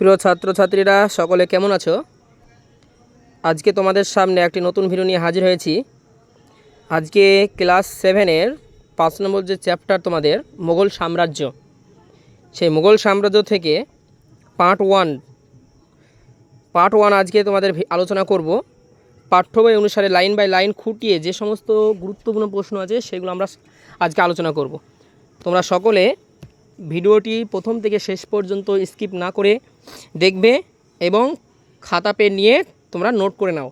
প্রিয় ছাত্রছাত্রীরা, সকলে কেমন আছো? আজকে তোমাদের সামনে একটি নতুন ভিডিও নিয়ে হাজির হয়েছি। আজকে ক্লাস সেভেনের পাঁচ নম্বর যে চ্যাপ্টার তোমাদের, মোগল সাম্রাজ্য। সেই মোগল সাম্রাজ্য থেকে পার্ট ওয়ান পার্ট ওয়ান আজকে তোমাদের আলোচনা করব। পাঠ্য বই অনুসারে লাইন বাই লাইন খুঁটিয়ে যে সমস্ত গুরুত্বপূর্ণ প্রশ্ন আছে, সেগুলো আমরা আজকে আলোচনা করব। তোমরা সকলে ভিডিওটি প্রথম থেকে শেষ পর্যন্ত স্কিপ না করে দেখবে এবং খাতা পেন নিয়ে তোমরা নোট করে নাও।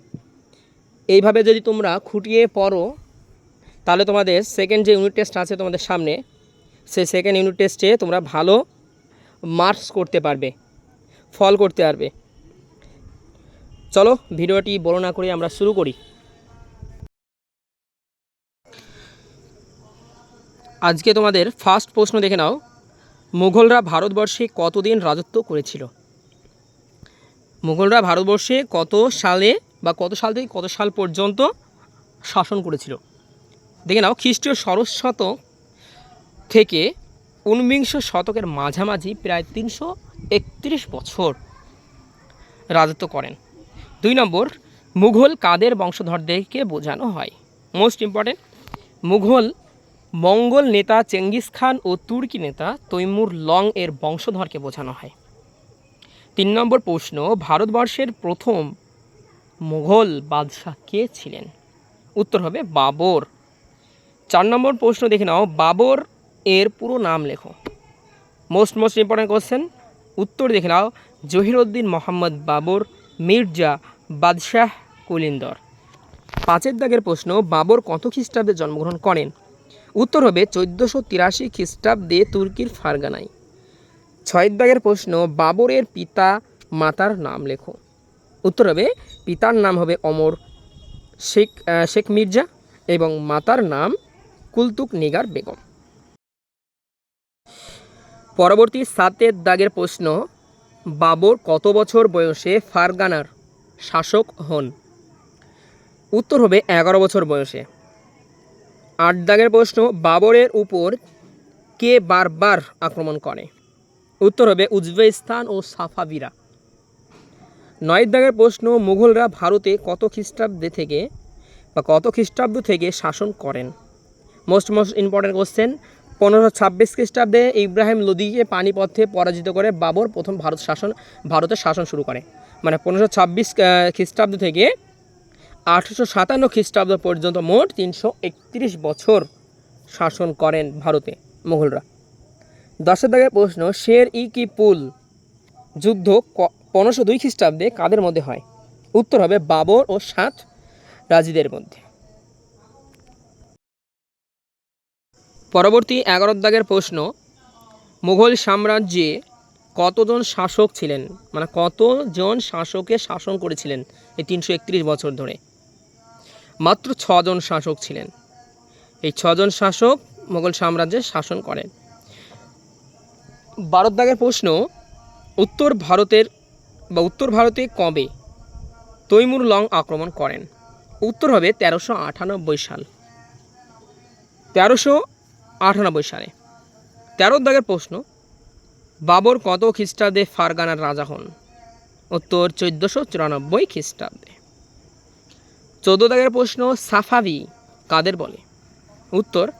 এইভাবে যদি তোমরা খুঁটিয়ে পড়ো, তাহলে তোমাদের সেকেন্ড যে ইউনিট টেস্ট আছে তোমাদের সামনে, সেই সেকেন্ড ইউনিট টেস্টে তোমরা ভালো মার্কস করতে পারবে ফল করতে পারবে। চলো ভিডিওটি বড় না করে আমরা শুরু করি। আজকে তোমাদের ফার্স্ট প্রশ্ন দেখে নাও, মুঘলরা ভারতবর্ষে কতদিন রাজত্ব করেছিল? মুঘলরা ভারতবর্ষে কত সালে বা কত সাল থেকে কত সাল পর্যন্ত শাসন করেছিল? দেখে নাও, খ্রিস্টীয় ষোড়শ শতক থেকে ঊনবিংশ শতকের মাঝামাঝি প্রায় তিনশো একত্রিশ বছর রাজত্ব করেন। দুই নম্বর, মুঘল কাদের বংশধরদেরকে বোঝানো হয়। মোস্ট ইম্পর্টেন্ট মুঘল মঙ্গল নেতা চেঙ্গিস খান ও তুর্কি নেতা তৈমুর লং এর বংশধরকে বোঝানো হয়। তিন নম্বর প্রশ্ন, ভারতবর্ষের প্রথম মুঘল বাদশাহ কে ছিলেন? উত্তর হবে বাবর। চার নম্বর প্রশ্ন দেখে নাও, বাবর এর পুরো নাম লেখো। মোস্ট মোস্ট ইম্পর্ট্যান্ট কোশ্চেন উত্তর দেখে নাও জহিরুদ্দিন মোহাম্মদ বাবর, মির্জা বাদশাহ কুলিন্দর। পাঁচের দাগের প্রশ্ন, বাবর কত খ্রিস্টাব্দে জন্মগ্রহণ করেন? উত্তর হবে চোদ্দোশো তিরাশি খ্রিস্টাব্দে তুর্কির ফারগানায়। ছয়ের দাগের প্রশ্ন, বাবরের পিতা মাতার নাম লেখো। উত্তর হবে, পিতার নাম হবে অমর শেখ শেখ মির্জা এবং মাতার নাম কুলতুক নিগার বেগম। পরবর্তী সাতের দাগের প্রশ্ন, বাবর কত বছর বয়সে ফারগানার শাসক হন? উত্তর হবে, এগারো বছর বয়সে। আট দাগের প্রশ্ন, বাবরের উপর কে বারবার আক্রমণ করে? উত্তর হবে উজবেকিস্তান ও সাফাবিরা নয় দাগের প্রশ্ন, মুঘলরা ভারতে কত খ্রিস্টাব্দে থেকে বা কত খ্রিস্টাব্দ থেকে শাসন করেন? মোস্ট মোস্ট ইম্পর্টেন্ট কোশ্চেন পনেরোশো ছাব্বিশ খ্রিস্টাব্দে ইব্রাহিম লোদিকে পানিপথে পরাজিত করে বাবর প্রথম ভারত শাসন, ভারতের শাসন শুরু করে। মানে পনেরোশো ছাব্বিশ খ্রিস্টাব্দ থেকে আঠেরোশো সাতান্ন খ্রিস্টাব্দ পর্যন্ত মোট তিনশো একত্রিশ বছর শাসন করেন ভারতে মুঘলরা। দশের দাগের প্রশ্ন, শের ই কি পুল? যুদ্ধ পনেরোশো দুই খ্রিস্টাব্দে কাদের মধ্যে হয়? উত্তর হবে বাবর ও সাত রাজিদের মধ্যে। পরবর্তী এগারো দাগের প্রশ্ন, মুঘল সাম্রাজ্যে কতজন শাসক ছিলেন? মানে কতজন শাসকে শাসন করেছিলেন এই তিনশো একত্রিশ বছর ধরে? মাত্র ছজন শাসক ছিলেন। এই ছজন শাসক মুঘল সাম্রাজ্যে শাসন করেন। ভারত দাগের প্রশ্ন, উত্তর ভারতের বা উত্তর ভারতে কবে তৈমুর লং আক্রমণ করেন? উত্তর হবে তেরোশো আটানব্বই সাল। তেরোশো আটানব্বই সালে। তেরো দাগের প্রশ্ন, বাবর কত খ্রিস্টাব্দে ফারগানার রাজা হন? উত্তর চোদ্দোশো চুরানব্বই খ্রিস্টাব্দে। চৌদ্দ দাগের প্রশ্ন সাফাবি কাদের বলে? উত্তর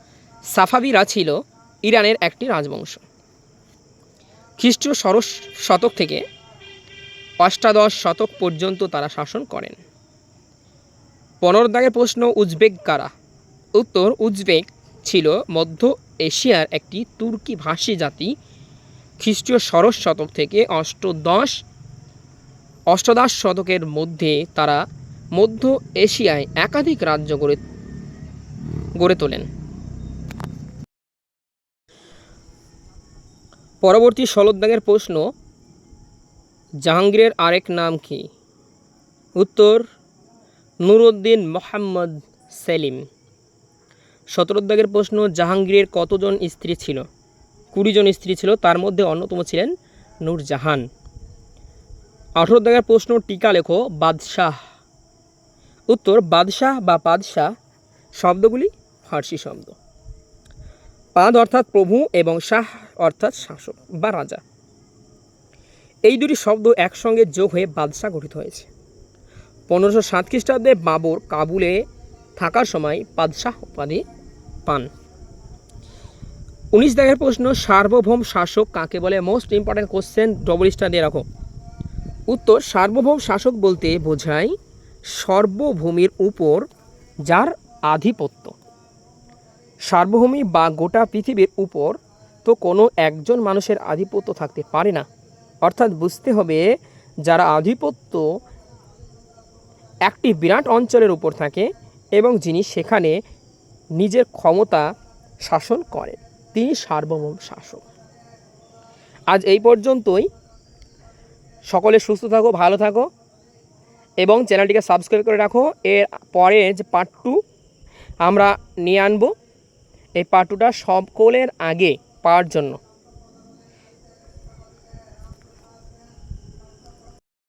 সাফাবিরা ছিল ইরানের একটি রাজবংশ। খ্রিস্টীয় ষড়শ শতক থেকে অষ্টাদশ শতক পর্যন্ত তারা শাসন করেন। পনেরো দাগের প্রশ্ন, উজবেক কারা? উত্তর, উজবেক ছিল মধ্য এশিয়ার একটি তুর্কি ভাষী জাতি। খ্রিস্টীয় ষড়শ শতক থেকে অষ্টদশ, অষ্টাদশ শতকের মধ্যে তারা মধ্য এশিয়ায় একাধিক রাজ্য গড়ে গড়ে তোলেন। পরবর্তী ষোলোদ্দাগের প্রশ্ন, জাহাঙ্গীরের আরেক নাম কি? উত্তর, নুরুদ্দিন মোহাম্মদ সেলিম। সতেরোদ্দাগের প্রশ্ন, জাহাঙ্গীরের কতজন স্ত্রী ছিল? কুড়ি জন স্ত্রী ছিল, তার মধ্যে অন্যতম ছিলেন নূরজাহান। আঠেরো দাগের প্রশ্ন, টিকা লেখো, বাদশাহ। উত্তর, বাদশাহ বা পাদশাহ শব্দগুলি ফার্সি শব্দ। পাদ অর্থাৎ প্রভু এবং শাহ অর্থাৎ শাসক বা রাজা। এই দুটি শব্দ একসঙ্গে যোগ হয়ে বাদশাহ গঠিত হয়েছে। পনেরোশো সাত খ্রিস্টাব্দে বাবর কাবুলে থাকার সময় বাদশাহ উপাধি পান। উনিশ দাগের প্রশ্ন, সার্বভৌম শাসক কাকে বলে? Most important question double star দিয়ে রাখো। উত্তর, সার্বভৌম শাসক বলতে বোঝায় সর্বভূমির উপর যার আধিপত্য। সার্বভৌমি বা গোটা পৃথিবীর উপর তো কোনো একজন মানুষের আধিপত্য থাকতে পারে না। অর্থাৎ বুঝতে হবে, যারা আধিপত্য একটি বিরাট অঞ্চলের উপর থাকে এবং যিনি সেখানে নিজের ক্ষমতা শাসন করেন, তিনি সার্বভৌম শাসক। আজ এই পর্যন্তই। সকলে সুস্থ থাকো, ভালো থাকো এবং চ্যানেলটিকে সাবস্ক্রাইব করে রাখো। এর পরে যে পার্ট টু আমরা নিয়ে আনব, এই পার্ট টুটা সকলের আগে পাওয়ার জন্য।